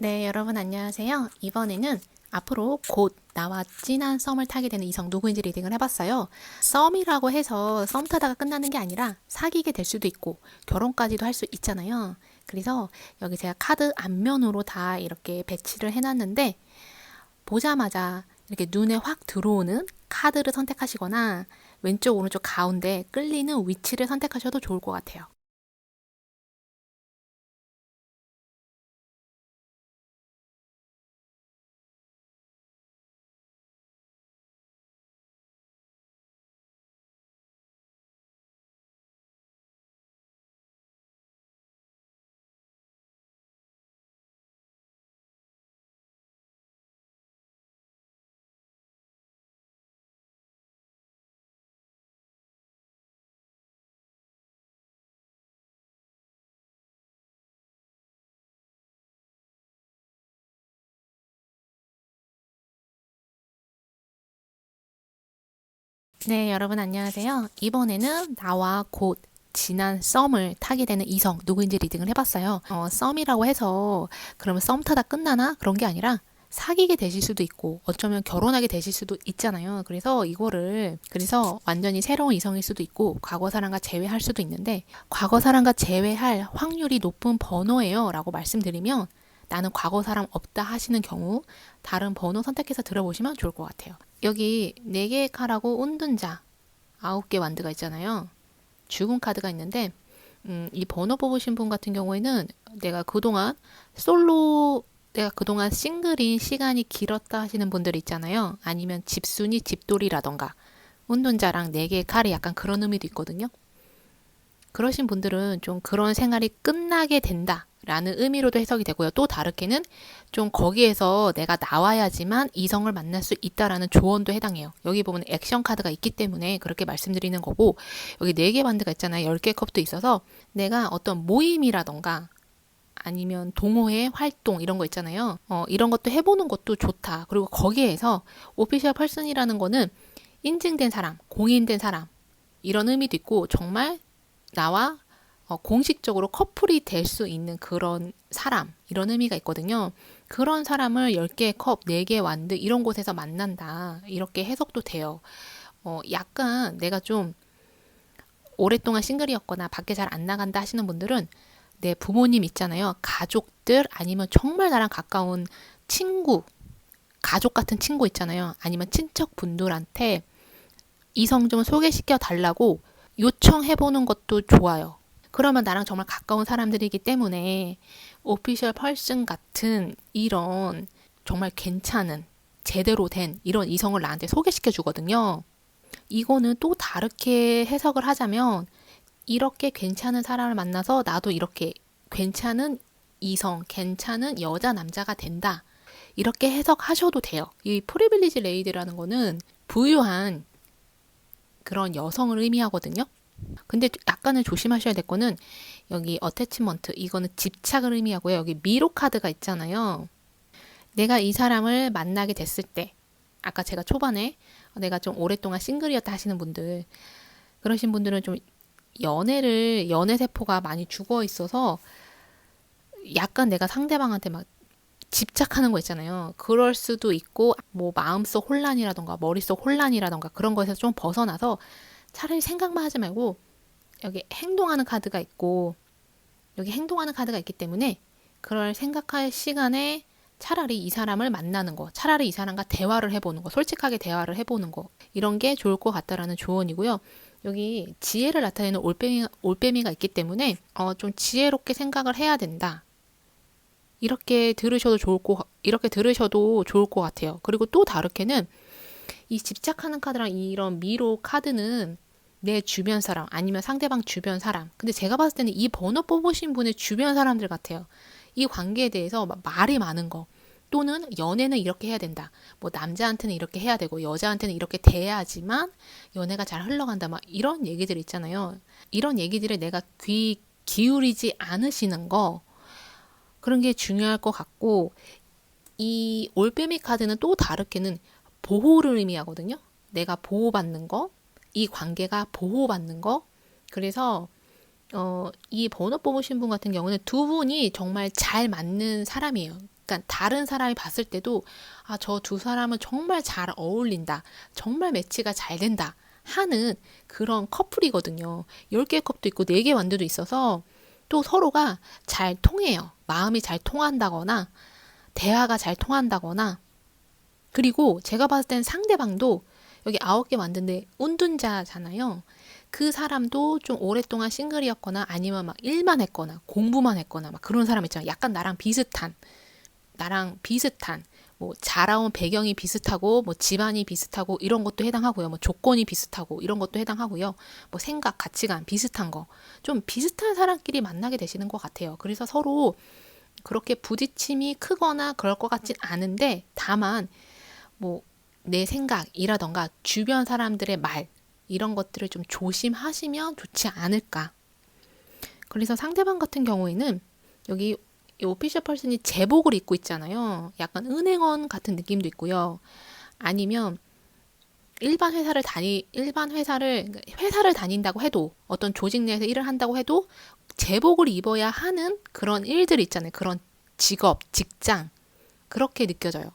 네, 여러분 안녕하세요. 이번에는 앞으로 곧 나와 진한 썸을 타게 되는 이성 누구인지 리딩을 해봤어요. 썸이라고 해서 썸 타다가 끝나는 게 아니라 사귀게 될 수도 있고 결혼까지도 할 수 있잖아요. 그래서 여기 제가 카드 앞면으로 다 이렇게 배치를 해놨는데 보자마자 이렇게 눈에 확 들어오는 카드를 선택하시거나 왼쪽 오른쪽 가운데 끌리는 위치를 선택하셔도 좋을 것 같아요. 네, 여러분 안녕하세요. 이번에는 나와 곧 지난 썸을 타게 되는 이성 누구인지 리딩을 해봤어요. 어, 썸이라고 해서 그러면 썸 타다 끝나나 그런 게 아니라 사귀게 되실 수도 있고 어쩌면 결혼하게 되실 수도 있잖아요. 그래서 이거를 그래서 완전히 새로운 이성일 수도 있고 과거 사람과 재회할 수도 있는데 과거 사람과 재회할 확률이 높은 번호예요라고 말씀드리면 나는 과거 사람 없다 하시는 경우 다른 번호 선택해서 들어보시면 좋을 것 같아요. 여기 네 개의 칼하고 운둔자 아홉 개 완드가 있잖아요. 죽은 카드가 있는데 음, 이 번호 뽑으신 분 같은 경우에는 내가 그동안 솔로 내가 그동안 싱글인 시간이 길었다 하시는 분들 있잖아요. 아니면 집순이 집돌이라던가 운둔자랑 네 개의 칼이 약간 그런 의미도 있거든요. 그러신 분들은 좀 그런 생활이 끝나게 된다. 라는 의미로도 해석이 되고요. 또 다르게는 좀 거기에서 내가 나와야지만 이성을 만날 수 있다라는 조언도 해당해요. 여기 보면 액션 카드가 있기 때문에 그렇게 말씀드리는 거고 여기 네 개 반드가 있잖아요. 열 개 컵도 있어서 내가 어떤 모임이라던가 아니면 동호회 활동 이런 거 있잖아요. 어, 이런 것도 해보는 것도 좋다. 그리고 거기에서 오피셜 펄슨이라는 거는 인증된 사람, 공인된 사람 이런 의미도 있고 정말 나와 어, 공식적으로 커플이 될 수 있는 그런 사람, 이런 의미가 있거든요. 그런 사람을 10개 컵, 4개 완드, 이런 곳에서 만난다. 이렇게 해석도 돼요. 어, 약간 내가 좀 오랫동안 싱글이었거나 밖에 잘 안 나간다 하시는 분들은 내 부모님 있잖아요. 가족들, 아니면 정말 나랑 가까운 친구, 가족 같은 친구 있잖아요. 아니면 친척 분들한테 이성 좀 소개시켜 달라고 요청해보는 것도 좋아요. 그러면 나랑 정말 가까운 사람들이기 때문에 오피셜 펄슨 같은 이런 정말 괜찮은 제대로 된 이런 이성을 나한테 소개시켜 주거든요. 이거는 또 다르게 해석을 하자면 이렇게 괜찮은 사람을 만나서 나도 이렇게 괜찮은 이성, 괜찮은 여자, 남자가 된다. 이렇게 해석하셔도 돼요. 이 프리빌리지 레이드라는 거는 부유한 그런 여성을 의미하거든요. 근데 약간은 조심하셔야 될 거는 여기 어태치먼트 이거는 집착을 의미하고요. 여기 미로 카드가 있잖아요. 내가 이 사람을 만나게 됐을 때 아까 제가 초반에 내가 좀 오랫동안 싱글이었다 하시는 분들 그러신 분들은 좀 연애를 연애 세포가 많이 죽어 있어서 약간 내가 상대방한테 막 집착하는 거 있잖아요. 그럴 수도 있고 뭐 마음속 혼란이라던가 머릿속 혼란이라던가 그런 것에서 좀 벗어나서 차라리 생각만 하지 말고 여기 행동하는 카드가 있고 여기 행동하는 카드가 있기 때문에 그럴 생각할 시간에 차라리 이 사람을 만나는 거, 차라리 이 사람과 대화를 해보는 거, 솔직하게 대화를 해보는 거, 이런 게 좋을 것 같다라는 조언이고요. 여기 지혜를 나타내는 올빼미, 올빼미가 있기 때문에 어, 좀 지혜롭게 생각을 해야 된다. 이렇게 들으셔도 좋을 거, 이렇게 들으셔도 좋을 것 같아요. 그리고 또 다르게는 이 집착하는 카드랑 이런 미로 카드는 내 주변 사람 아니면 상대방 주변 사람. 근데 제가 봤을 때는 이 번호 뽑으신 분의 주변 사람들 같아요. 이 관계에 대해서 말이 많은 거. 또는 연애는 이렇게 해야 된다. 뭐 남자한테는 이렇게 해야 되고 여자한테는 이렇게 돼야지만 연애가 잘 흘러간다. 막 이런 얘기들 있잖아요. 이런 얘기들을 내가 귀 기울이지 않으시는 거 그런 게 중요할 것 같고 이 올빼미 카드는 또 다르게는 보호를 의미하거든요. 내가 보호받는 거, 이 관계가 보호받는 거. 그래서 어, 이 번호 뽑으신 분 같은 경우는 두 분이 정말 잘 맞는 사람이에요. 그러니까 다른 사람이 봤을 때도 아, 저 두 사람은 정말 잘 어울린다. 정말 매치가 잘 된다. 하는 그런 커플이거든요. 10개의 컵도 있고 4개 완두도 있어서 또 서로가 잘 통해요. 마음이 잘 통한다거나 대화가 잘 통한다거나 그리고 제가 봤을 땐 상대방도 여기 아홉 개 만든데 운둔자잖아요. 그 사람도 좀 오랫동안 싱글이었거나 아니면 막 일만 했거나 공부만 했거나 막 그런 사람 있잖아요. 약간 나랑 비슷한 나랑 비슷한 뭐 자라온 배경이 비슷하고 뭐 집안이 비슷하고 이런 것도 해당하고요. 뭐 조건이 비슷하고 이런 것도 해당하고요. 뭐 생각, 가치관 비슷한 거. 좀 비슷한 사람끼리 만나게 되시는 것 같아요. 그래서 서로 그렇게 부딪힘이 크거나 그럴 것 같진 않은데 다만 뭐 내 생각이라던가 주변 사람들의 말 이런 것들을 좀 조심하시면 좋지 않을까. 그래서 상대방 같은 경우에는 여기 이 오피셜 펄슨이 제복을 입고 있잖아요. 약간 은행원 같은 느낌도 있고요. 아니면 일반 회사를 다니 일반 회사를 회사를 다닌다고 해도 어떤 조직 내에서 일을 한다고 해도 제복을 입어야 하는 그런 일들 있잖아요. 그런 직업, 직장 그렇게 느껴져요.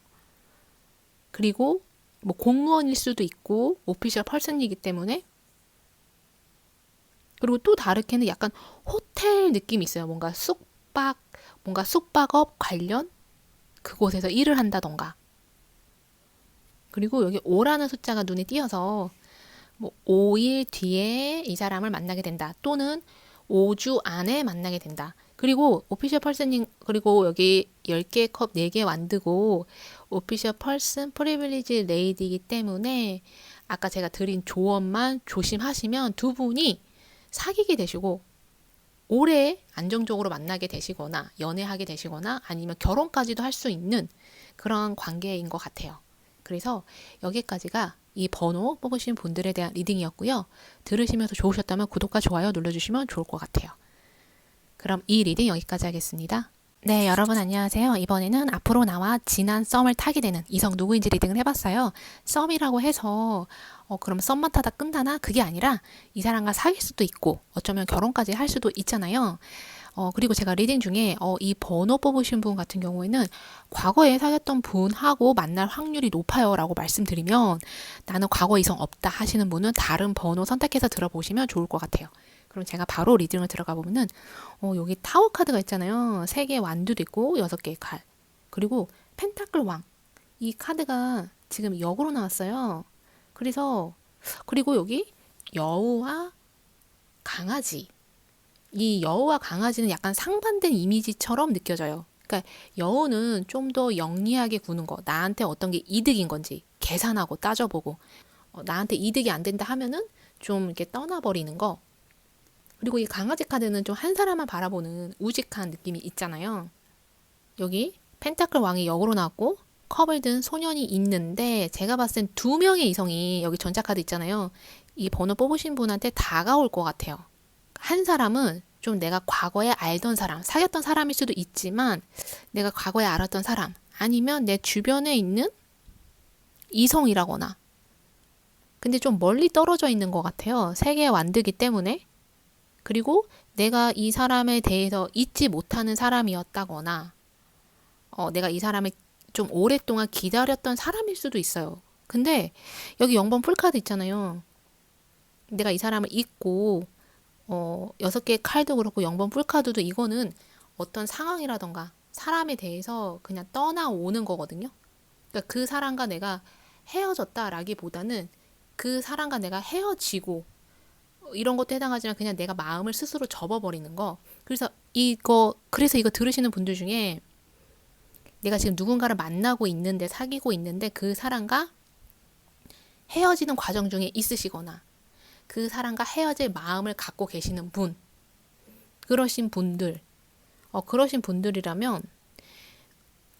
그리고 뭐 공무원일 수도 있고 오피셜 펄슨이기 때문에 그리고 또 다르게는 약간 호텔 느낌이 있어요. 뭔가 숙박, 뭔가 숙박업 관련 그곳에서 일을 한다던가. 그리고 여기 5라는 숫자가 눈에 띄어서 뭐 5일 뒤에 이 사람을 만나게 된다. 또는 5주 안에 만나게 된다. 그리고 오피셜 펄슨님 그리고 여기 10개 컵 4개 완드고 오피셜 펄슨 프리빌리지 레이디이기 때문에 아까 제가 드린 조언만 조심하시면 두 분이 사귀게 되시고 오래 안정적으로 만나게 되시거나 연애하게 되시거나 아니면 결혼까지도 할 수 있는 그런 관계인 것 같아요. 그래서 여기까지가 이 번호 뽑으신 분들에 대한 리딩이었고요. 들으시면서 좋으셨다면 구독과 좋아요 눌러주시면 좋을 것 같아요. 그럼 이 리딩 여기까지 하겠습니다. 네, 여러분 안녕하세요. 이번에는 앞으로 나와 진한 썸을 타게 되는 이성 누구인지 리딩을 해봤어요. 썸이라고 해서 어, 그럼 썸만 타다 끝나나? 그게 아니라 이 사람과 사귈 수도 있고 어쩌면 결혼까지 할 수도 있잖아요. 어, 그리고 제가 리딩 중에 어, 이 번호 뽑으신 분 같은 경우에는 과거에 사귀었던 분하고 만날 확률이 높아요 라고 말씀드리면 나는 과거 이성 없다 하시는 분은 다른 번호 선택해서 들어보시면 좋을 것 같아요. 그럼 제가 바로 리딩을 들어가 보면은 어, 여기 타워 카드가 있잖아요. 세 개의 완두도 있고 여섯 개의 칼. 그리고 펜타클 왕. 이 카드가 지금 역으로 나왔어요. 그래서 그리고 여기 여우와 강아지. 이 여우와 강아지는 약간 상반된 이미지처럼 느껴져요. 그러니까 여우는 좀 더 영리하게 구는 거, 나한테 어떤 게 이득인 건지 계산하고 따져보고, 어, 나한테 이득이 안 된다 하면은 좀 이렇게 떠나버리는 거. 그리고 이 강아지 카드는 좀 한 사람만 바라보는 우직한 느낌이 있잖아요. 여기 펜타클 왕이 역으로 나왔고 컵을 든 소년이 있는데 제가 봤을 땐 두 명의 이성이 여기 전자카드 있잖아요. 이 번호 뽑으신 분한테 다가올 것 같아요. 한 사람은 좀 내가 과거에 알던 사람, 사귀었던 사람일 수도 있지만 내가 과거에 알았던 사람 아니면 내 주변에 있는 이성이라거나 근데 좀 멀리 떨어져 있는 것 같아요. 세계에 완드기 때문에 그리고 내가 이 사람에 대해서 잊지 못하는 사람이었다거나, 어, 내가 이 사람을 좀 오랫동안 기다렸던 사람일 수도 있어요. 근데 여기 0번 풀카드 있잖아요. 내가 이 사람을 잊고, 어, 6개의 칼도 그렇고 0번 풀카드도 이거는 어떤 상황이라던가 사람에 대해서 그냥 떠나오는 거거든요. 그러니까 그 사람과 내가 헤어졌다라기보다는 그 사람과 내가 헤어지고 이런 것도 해당하지만 그냥 내가 마음을 스스로 접어버리는 거. 그래서 이거, 그래서 이거 들으시는 분들 중에 내가 지금 누군가를 만나고 있는데, 사귀고 있는데 그 사람과 헤어지는 과정 중에 있으시거나 그 사람과 헤어질 마음을 갖고 계시는 분, 그러신 분들, 어, 그러신 분들이라면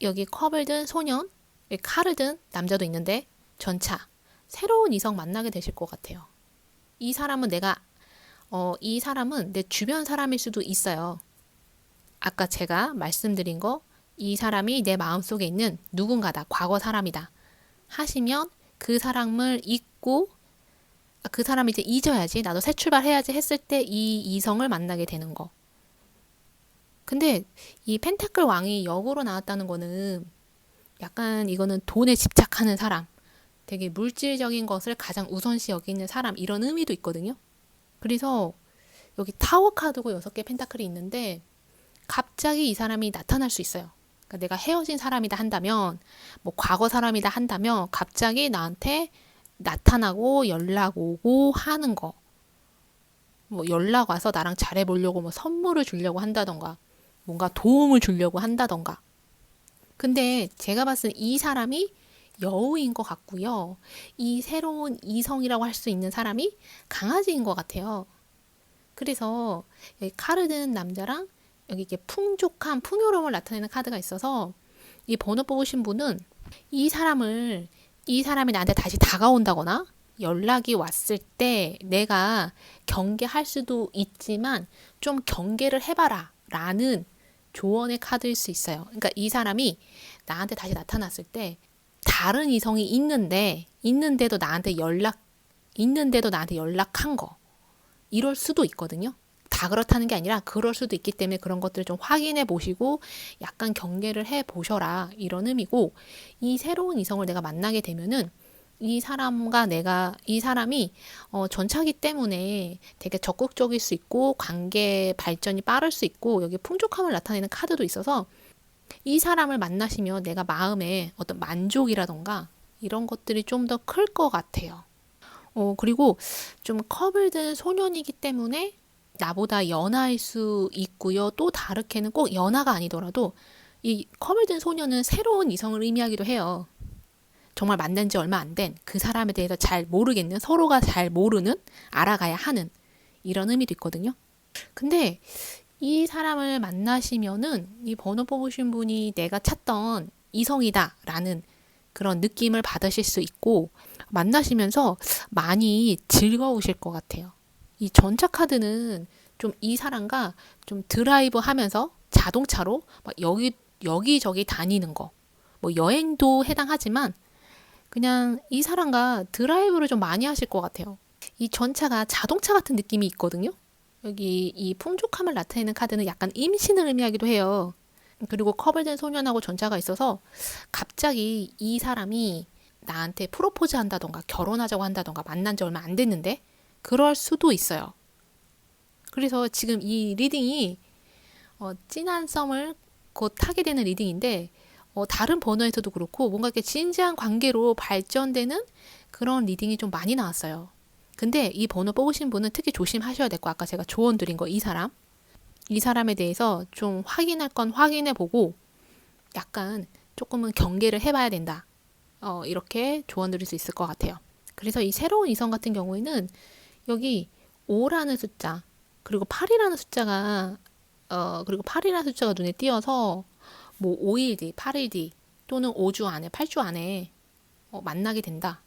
여기 컵을 든 소년, 칼을 든 남자도 있는데 전차, 새로운 이성 만나게 되실 것 같아요. 이 사람은 내가 어, 이 사람은 내 주변 사람일 수도 있어요. 아까 제가 말씀드린 거, 이 사람이 내 마음속에 있는 누군가다, 과거 사람이다. 하시면 그 사람을 잊고, 아, 그 사람을 이제 잊어야지, 나도 새 출발해야지 했을 때 이 이성을 만나게 되는 거. 근데 이 펜타클 왕이 역으로 나왔다는 거는 약간 이거는 돈에 집착하는 사람, 되게 물질적인 것을 가장 우선시 여기는 사람 이런 의미도 있거든요. 그래서 여기 타워 카드고 여섯 개 펜타클이 있는데 갑자기 이 사람이 나타날 수 있어요. 그러니까 내가 헤어진 사람이다 한다면, 뭐 과거 사람이다 한다면 갑자기 나한테 나타나고 연락 오고 하는 거. 뭐 연락 와서 나랑 잘해 보려고 뭐 선물을 주려고 한다던가, 뭔가 도움을 주려고 한다던가. 근데 제가 봤을 때 이 사람이 여우인 것 같고요. 이 새로운 이성이라고 할 수 있는 사람이 강아지인 것 같아요. 그래서 여기 카르든 남자랑 여기 이게 풍족한 풍요로움을 나타내는 카드가 있어서 이 번호 뽑으신 분은 이 사람을 이 사람이 나한테 다시 다가온다거나 연락이 왔을 때 내가 경계할 수도 있지만 좀 경계를 해봐라 라는 조언의 카드일 수 있어요. 그러니까 이 사람이 나한테 다시 나타났을 때 다른 이성이 있는데 있는데도 나한테 연락 있는데도 나한테 연락한 거 이럴 수도 있거든요. 다 그렇다는 게 아니라 그럴 수도 있기 때문에 그런 것들을 좀 확인해 보시고 약간 경계를 해 보셔라 이런 의미고 이 새로운 이성을 내가 만나게 되면은 이 사람과 내가 이 사람이 어, 전차기 때문에 되게 적극적일 수 있고 관계 발전이 빠를 수 있고 여기 풍족함을 나타내는 카드도 있어서 이 사람을 만나시면 내가 마음에 어떤 만족이라던가 이런 것들이 좀 더 클 것 같아요. 어, 그리고 좀 컵을 든 소년이기 때문에 나보다 연하일 수 있고요. 또 다르게는 꼭 연하가 아니더라도 이 컵을 든 소년은 새로운 이성을 의미하기도 해요. 정말 만난 지 얼마 안 된 그 사람에 대해서 잘 모르겠는 서로가 잘 모르는 알아가야 하는 이런 의미도 있거든요. 근데 이 사람을 만나시면은 이 번호 뽑으신 분이 내가 찾던 이성이다라는 그런 느낌을 받으실 수 있고 만나시면서 많이 즐거우실 것 같아요. 이 전차 카드는 좀 이 사람과 좀 드라이브 하면서 자동차로 막 여기 여기저기 다니는 거. 뭐 여행도 해당하지만 그냥 이 사람과 드라이브를 좀 많이 하실 것 같아요. 이 전차가 자동차 같은 느낌이 있거든요. 여기 이 풍족함을 나타내는 카드는 약간 임신을 의미하기도 해요. 그리고 컵을 든 소년하고 전차가 있어서 갑자기 이 사람이 나한테 프로포즈 한다던가 결혼하자고 한다던가 만난 지 얼마 안 됐는데 그럴 수도 있어요. 그래서 지금 이 리딩이 어, 진한 썸을 곧 타게 되는 리딩인데 어, 다른 번호에서도 그렇고 뭔가 이렇게 진지한 관계로 발전되는 그런 리딩이 좀 많이 나왔어요. 근데 이 번호 뽑으신 분은 특히 조심하셔야 될 거 아까 제가 조언 드린 거 이 사람 이 사람에 대해서 좀 확인할 건 확인해 보고 약간 조금은 경계를 해봐야 된다. 어, 이렇게 조언 드릴 수 있을 것 같아요. 그래서 이 새로운 이성 같은 경우에는 여기 5라는 숫자 그리고 8이라는 숫자가 어, 그리고 8이라는 숫자가 눈에 띄어서 뭐 5일 뒤, 8일 뒤 또는 5주 안에, 8주 안에 어, 만나게 된다.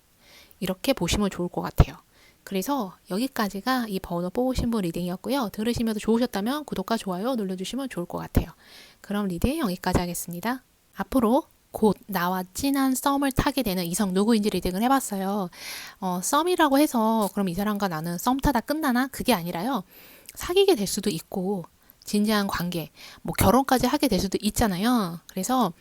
이렇게 보시면 좋을 것 같아요. 그래서 여기까지가 이 번호 뽑으신 분 리딩이었고요. 들으시면서 좋으셨다면 구독과 좋아요 눌러주시면 좋을 것 같아요. 그럼 리딩 여기까지 하겠습니다. 앞으로 곧 나와 진한 썸을 타게 되는 이성 누구인지 리딩을 해봤어요. 어, 썸이라고 해서 그럼 이 사람과 나는 썸 타다 끝나나? 그게 아니라요. 사귀게 될 수도 있고 진지한 관계, 뭐 결혼까지 하게 될 수도 있잖아요. 그래서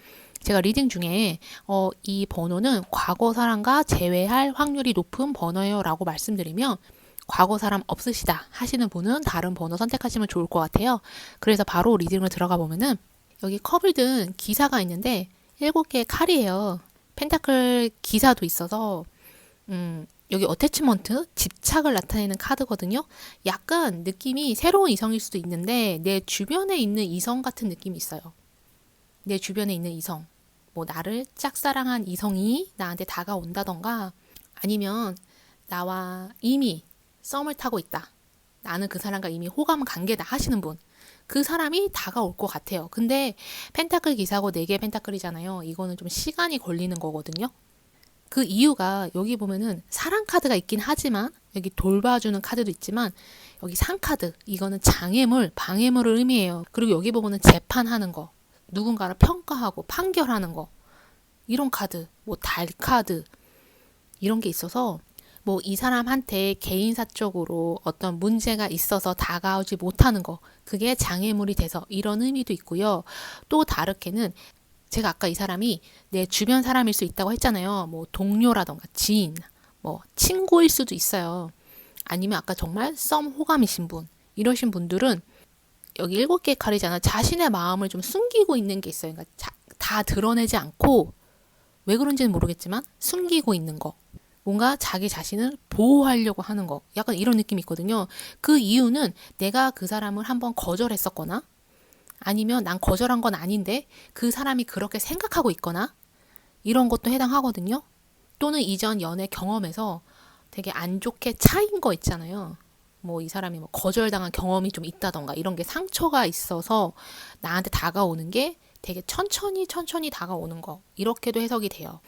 제가 리딩 중에 어, 이 번호는 과거 사람과 재회할 확률이 높은 번호예요 라고 말씀드리면 과거 사람 없으시다 하시는 분은 다른 번호 선택하시면 좋을 것 같아요. 그래서 바로 리딩을 들어가 보면은 여기 컵을 든 기사가 있는데 일곱 개의 칼이에요. 펜타클 기사도 있어서 음, 여기 어태치먼트 집착을 나타내는 카드거든요. 약간 느낌이 새로운 이성일 수도 있는데 내 주변에 있는 이성 같은 느낌이 있어요. 내 주변에 있는 이성. 뭐 나를 짝사랑한 이성이 나한테 다가온다던가 아니면 나와 이미 썸을 타고 있다. 나는 그 사람과 이미 호감 관계다 하시는 분. 그 사람이 다가올 것 같아요. 근데 펜타클 기사고 4개 펜타클이잖아요. 이거는 좀 시간이 걸리는 거거든요. 그 이유가 여기 보면은 사랑 카드가 있긴 하지만 여기 돌봐주는 카드도 있지만 여기 상 카드 이거는 장애물, 방해물을 의미해요. 그리고 여기 보면은 재판하는 거, 누군가를 평가하고 판결하는 거 이런 카드, 뭐 달 카드 이런 게 있어서 뭐 이 사람한테 개인사적으로 어떤 문제가 있어서 다가오지 못하는 거, 그게 장애물이 돼서 이런 의미도 있고요. 또 다르게는 제가 아까 이 사람이 내 주변 사람일 수 있다고 했잖아요. 뭐 동료라던가 지인, 뭐 친구일 수도 있어요. 아니면 아까 정말 썸 호감이신 분, 이러신 분들은 여기 일곱 개의 칼이잖아. 자신의 마음을 좀 숨기고 있는 게 있어요. 그러니까 자, 다 드러내지 않고 왜 그런지는 모르겠지만 숨기고 있는 거. 뭔가 자기 자신을 보호하려고 하는 거. 약간 이런 느낌이 있거든요. 그 이유는 내가 그 사람을 한번 거절했었거나 아니면 난 거절한 건 아닌데 그 사람이 그렇게 생각하고 있거나 이런 것도 해당하거든요. 또는 이전 연애 경험에서 되게 안 좋게 차인 거 있잖아요. 뭐 이 사람이 뭐 거절당한 경험이 좀 있다던가 이런 게 상처가 있어서 나한테 다가오는 게 되게 천천히 천천히 다가오는 거 이렇게도 해석이 돼요.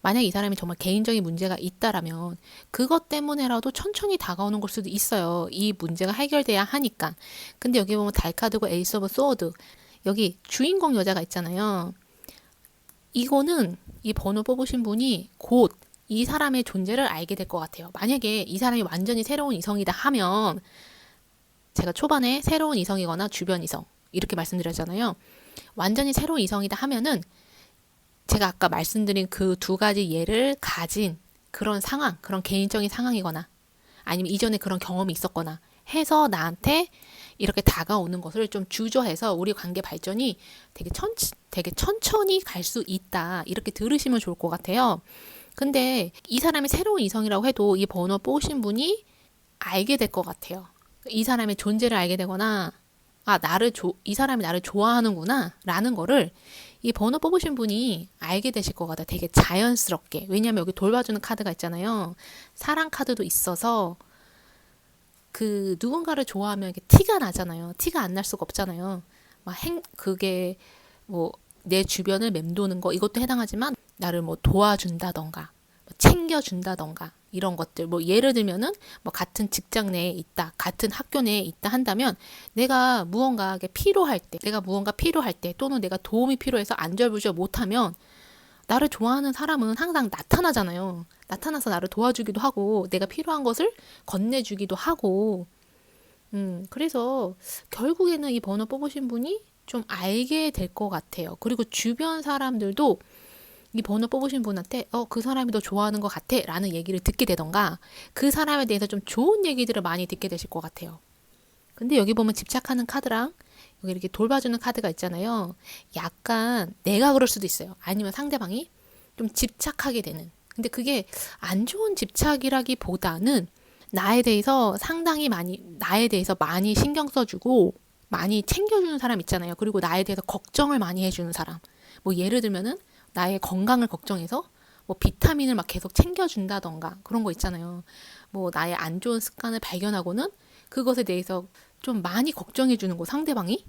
만약 이 사람이 정말 개인적인 문제가 있다라면 그것 때문에라도 천천히 다가오는 걸 수도 있어요. 이 문제가 해결돼야 하니까. 근데 여기 보면 달카드고 에이스 오브 소드 여기 주인공 여자가 있잖아요. 이거는 이 번호 뽑으신 분이 곧 이 사람의 존재를 알게 될 것 같아요. 만약에 이 사람이 완전히 새로운 이성이다 하면 제가 초반에 새로운 이성이거나 주변 이성 이렇게 말씀드렸잖아요. 완전히 새로운 이성이다 하면은 제가 아까 말씀드린 그 두 가지 예를 가진 그런 상황, 그런 개인적인 상황이거나 아니면 이전에 그런 경험이 있었거나 해서 나한테 이렇게 다가오는 것을 좀 주저해서 우리 관계 발전이 되게 천, 되게 천천히 갈 수 있다. 이렇게 들으시면 좋을 것 같아요. 근데 이 사람이 새로운 이성이라고 해도 이 번호 뽑으신 분이 알게 될 것 같아요. 이 사람의 존재를 알게 되거나 아 나를 조, 이 사람이 나를 좋아하는구나 라는 거를 이 번호 뽑으신 분이 알게 되실 것 같아요. 되게 자연스럽게. 왜냐하면 여기 돌봐주는 카드가 있잖아요. 사랑 카드도 있어서 그 누군가를 좋아하면 이게 티가 나잖아요. 티가 안 날 수가 없잖아요. 막 행, 그게 뭐 내 주변을 맴도는 거 이것도 해당하지만 나를 뭐 도와준다던가 뭐 챙겨준다던가 이런 것들. 뭐 예를 들면은 뭐 같은 직장 내에 있다 같은 학교 내에 있다 한다면 내가 무언가 필요할 때 내가 무언가 필요할 때 또는 내가 도움이 필요해서 안절부절 못하면 나를 좋아하는 사람은 항상 나타나잖아요. 나타나서 나를 도와주기도 하고 내가 필요한 것을 건네주기도 하고. 음 그래서 결국에는 이 번호 뽑으신 분이 좀 알게 될 것 같아요. 그리고 주변 사람들도 이 번호 뽑으신 분한테 어 그 사람이 너 좋아하는 것 같아 라는 얘기를 듣게 되던가 그 사람에 대해서 좀 좋은 얘기들을 많이 듣게 되실 것 같아요. 근데 여기 보면 집착하는 카드랑 여기 이렇게 돌봐주는 카드가 있잖아요. 약간 내가 그럴 수도 있어요. 아니면 상대방이 좀 집착하게 되는. 근데 그게 안 좋은 집착이라기보다는 나에 대해서 상당히 많이 나에 대해서 많이 신경 써주고 많이 챙겨주는 사람 있잖아요. 그리고 나에 대해서 걱정을 많이 해주는 사람. 뭐 예를 들면은 나의 건강을 걱정해서 뭐 비타민을 막 계속 챙겨준다던가 그런 거 있잖아요. 뭐 나의 안 좋은 습관을 발견하고는 그것에 대해서 좀 많이 걱정해 주는 거 상대방이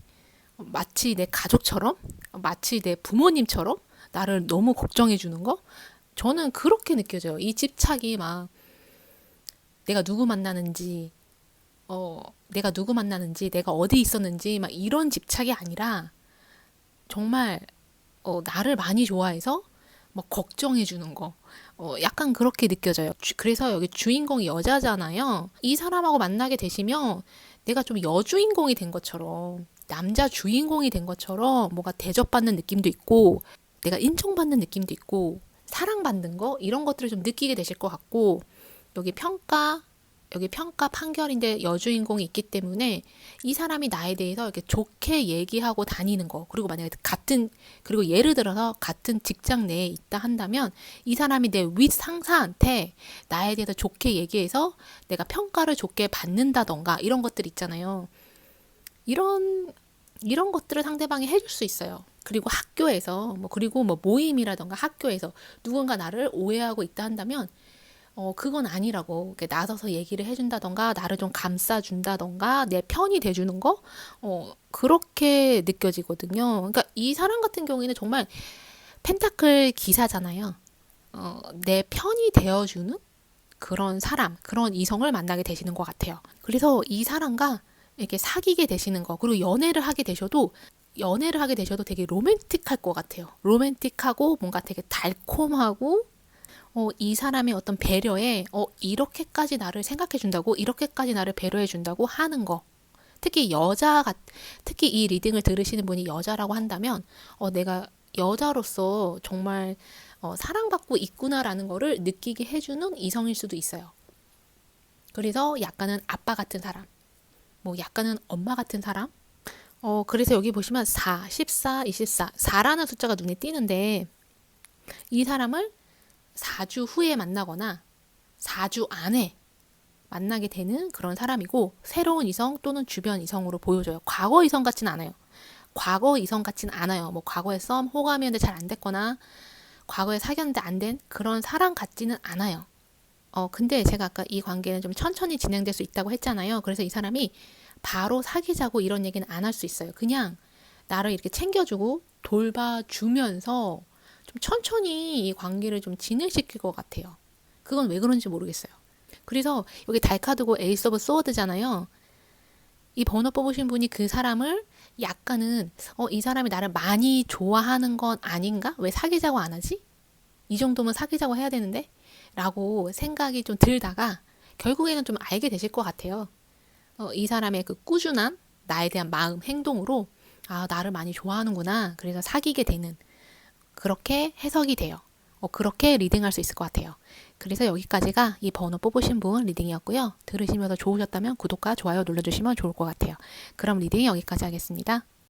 마치 내 가족처럼 마치 내 부모님처럼 나를 너무 걱정해 주는 거 저는 그렇게 느껴져요. 이 집착이 막 내가 누구 만나는지 어 내가 누구 만나는지 내가 어디 있었는지 막 이런 집착이 아니라 정말 어, 나를 많이 좋아해서 막 걱정해 주는 거. 어, 약간 그렇게 느껴져요. 주, 그래서 여기 주인공이 여자잖아요. 이 사람하고 만나게 되시면 내가 좀 여주인공이 된 것처럼 남자 주인공이 된 것처럼 뭔가 대접받는 느낌도 있고 내가 인정받는 느낌도 있고 사랑받는 거 이런 것들을 좀 느끼게 되실 것 같고 여기 평가 여기 평가 판결인데 여주인공이 있기 때문에 이 사람이 나에 대해서 이렇게 좋게 얘기하고 다니는 거 그리고 만약에 같은 그리고 예를 들어서 같은 직장 내에 있다 한다면 이 사람이 내 윗 상사한테 나에 대해서 좋게 얘기해서 내가 평가를 좋게 받는다던가 이런 것들 있잖아요. 이런 이런 것들을 상대방이 해줄 수 있어요. 그리고 학교에서 뭐 그리고 뭐 모임이라던가 학교에서 누군가 나를 오해하고 있다 한다면 어, 그건 아니라고 나서서 얘기를 해준다던가 나를 좀 감싸준다던가 내 편이 돼주는 거 어, 그렇게 느껴지거든요. 그러니까 이 사람 같은 경우에는 정말 펜타클 기사잖아요. 어, 내 편이 되어주는 그런 사람, 그런 이성을 만나게 되시는 것 같아요. 그래서 이 사람과 이렇게 사귀게 되시는 거, 그리고 연애를 하게 되셔도 연애를 하게 되셔도 되게 로맨틱할 것 같아요. 로맨틱하고 뭔가 되게 달콤하고 어, 이 사람의 어떤 배려에 어, 이렇게까지 나를 생각해 준다고 이렇게까지 나를 배려해 준다고 하는 거. 특히 여자 같 특히 이 리딩을 들으시는 분이 여자라고 한다면 어, 내가 여자로서 정말 어, 사랑받고 있구나라는 거를 느끼게 해주는 이성일 수도 있어요. 그래서 약간은 아빠 같은 사람, 뭐 약간은 엄마 같은 사람. 어, 그래서 여기 보시면 4, 14, 24, 4라는 숫자가 눈에 띄는데 이 사람을 4주 후에 만나거나 4주 안에 만나게 되는 그런 사람이고 새로운 이성 또는 주변 이성으로 보여줘요. 과거 이성 같진 않아요. 과거 이성 같진 않아요. 뭐 과거에 썸 호감이었는데 잘 안 됐거나 과거에 사귀었는데 안 된 그런 사람 같지는 않아요. 어, 근데 제가 아까 이 관계는 좀 천천히 진행될 수 있다고 했잖아요. 그래서 이 사람이 바로 사귀자고 이런 얘기는 안 할 수 있어요. 그냥 나를 이렇게 챙겨주고 돌봐주면서 좀 천천히 이 관계를 좀 진행시킬 것 같아요. 그건 왜 그런지 모르겠어요. 그래서 여기 달카드고 에이스 오브 소워드잖아요. 이 번호 뽑으신 분이 그 사람을 약간은 어, 이 사람이 나를 많이 좋아하는 건 아닌가? 왜 사귀자고 안 하지? 이 정도면 사귀자고 해야 되는데? 라고 생각이 좀 들다가 결국에는 좀 알게 되실 것 같아요. 어, 이 사람의 그 꾸준한 나에 대한 마음, 행동으로 아, 나를 많이 좋아하는구나. 그래서 사귀게 되는 그렇게 해석이 돼요. 어, 그렇게 리딩할 수 있을 것 같아요. 그래서 여기까지가 이 번호 뽑으신 분 리딩이었고요. 들으시면서 좋으셨다면 구독과 좋아요 눌러주시면 좋을 것 같아요. 그럼 리딩 여기까지 하겠습니다.